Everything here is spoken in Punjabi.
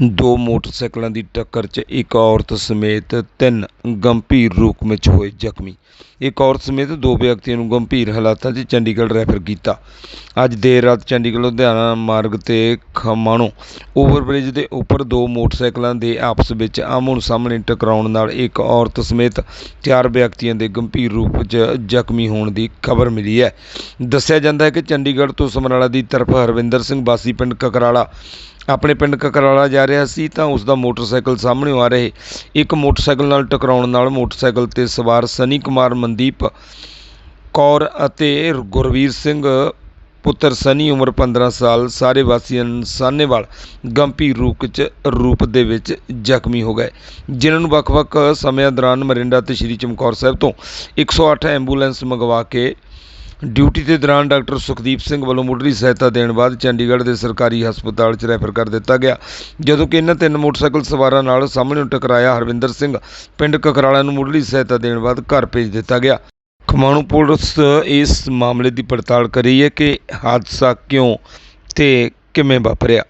ਦੋ ਮੋਟਰਸਾਈਕਲਾਂ ਦੀ ਟੱਕਰ 'ਚ ਇੱਕ ਔਰਤ ਸਮੇਤ ਤਿੰਨ ਗੰਭੀਰ ਰੂਪ ਵਿੱਚ ਹੋਏ ਜ਼ਖਮੀ। ਇੱਕ ਔਰਤ ਸਮੇਤ ਦੋ ਵਿਅਕਤੀਆਂ ਨੂੰ ਗੰਭੀਰ ਹਾਲਾਤਾਂ 'ਚ ਚੰਡੀਗੜ੍ਹ ਰੈਫਰ ਕੀਤਾ। ਅੱਜ ਦੇਰ ਰਾਤ ਚੰਡੀਗੜ੍ਹ ਲੁਧਿਆਣਾ ਮਾਰਗ ਤੇ ਖਮਾਣੋ ਓਵਰਬ੍ਰਿਜ ਦੇ ਉੱਪਰ ਦੋ ਮੋਟਰਸਾਈਕਲਾਂ ਦੇ ਆਪਸ ਵਿੱਚ ਆਮੋ ਸਾਹਮਣੇ ਟਕਰਾਉਣ ਨਾਲ ਇੱਕ ਔਰਤ ਸਮੇਤ ਚਾਰ ਵਿਅਕਤੀਆਂ ਦੇ ਗੰਭੀਰ ਰੂਪ 'ਚ ਜ਼ਖਮੀ ਹੋਣ ਦੀ ਖਬਰ ਮਿਲੀ ਹੈ। ਦੱਸਿਆ ਜਾਂਦਾ ਹੈ ਕਿ ਚੰਡੀਗੜ੍ਹ ਤੋਂ ਸਮਰਾਲਾ ਦੀ ਤਰਫ ਹਰਵਿੰਦਰ ਸਿੰਘ ਬਾਸੀ ਪਿੰਡ ਕਕਰਾਲਾ ਆਪਣੇ ਪਿੰਡ ਕਕਰਾਲਾ ਜਾ ਰਿਹਾ ਸੀ ਤਾਂ ਉਸ ਦਾ ਮੋਟਰਸਾਈਕਲ ਸਾਹਮਣੇ ਆ ਰਹੇ ਇੱਕ ਮੋਟਰਸਾਈਕਲ ਨਾਲ ਟਕਰਾਉਣ ਨਾਲ ਮੋਟਰਸਾਈਕਲ ਤੇ ਸਵਾਰ ਸਨੀ ਕੁਮਾਰ, ਮਨਦੀਪ ਕੌਰ ਅਤੇ ਗੁਰਵੀਰ ਸਿੰਘ ਪੁੱਤਰ ਸਨੀ ਉਮਰ 15 ਸਾਲ, ਸਾਰੇ ਵਾਸੀਆਂ ਸਾਨੇਵਾਲ ਗੰਭੀਰ ਰੂਪ ਚ, ਰੂਪ ਦੇ ਵਿੱਚ ਜ਼ਖਮੀ ਹੋ ਗਏ। ਜਿਨ੍ਹਾਂ ਨੂੰ ਵੱਖ-ਵੱਖ ਸਮਿਆਂ ਦੌਰਾਨ ਮਰਿੰਡਾ ਤੇ ਸ਼੍ਰੀ ਚਮਕੌਰ ਸਾਹਿਬ ਤੋਂ 108 ਐਂਬੂਲੈਂਸ ਮੰਗਵਾ ਕੇ ਡਿਊਟੀ ਦੇ ਦੌਰਾਨ ਡਾਕਟਰ ਸੁਖਦੀਪ ਸਿੰਘ ਵੱਲੋਂ ਮੁੱਢਲੀ ਸਹਾਇਤਾ ਦੇਣ ਬਾਅਦ ਚੰਡੀਗੜ੍ਹ ਦੇ ਸਰਕਾਰੀ ਹਸਪਤਾਲ 'ਚ ਰੈਫਰ ਕਰ ਦਿੱਤਾ ਗਿਆ, ਜਦੋਂ ਕਿ ਇਹਨਾਂ ਤਿੰਨ ਮੋਟਰਸਾਈਕਲ ਸਵਾਰਾਂ ਨਾਲ ਸਾਹਮਣੇ ਟਕਰਾਇਆ ਹਰਵਿੰਦਰ ਸਿੰਘ। ਪਿੰਡ ਕਕਰਾਲਾ ਨੂੰ ਮੁੱਢਲੀ ਸਹਾਇਤਾ ਦੇਣ ਬਾਅਦ ਘਰ ਭੇਜ ਦਿੱਤਾ ਗਿਆ। ਖਮਾਣੂ ਪੁਲਿਸ ਇਸ ਮਾਮਲੇ ਦੀ ਪੜਤਾਲ ਕਰ ਰਹੀ ਹੈ ਕਿ ਹਾਦਸਾ ਕਿਉਂ ਤੇ ਕਿਵੇਂ ਵਾਪਰਿਆ।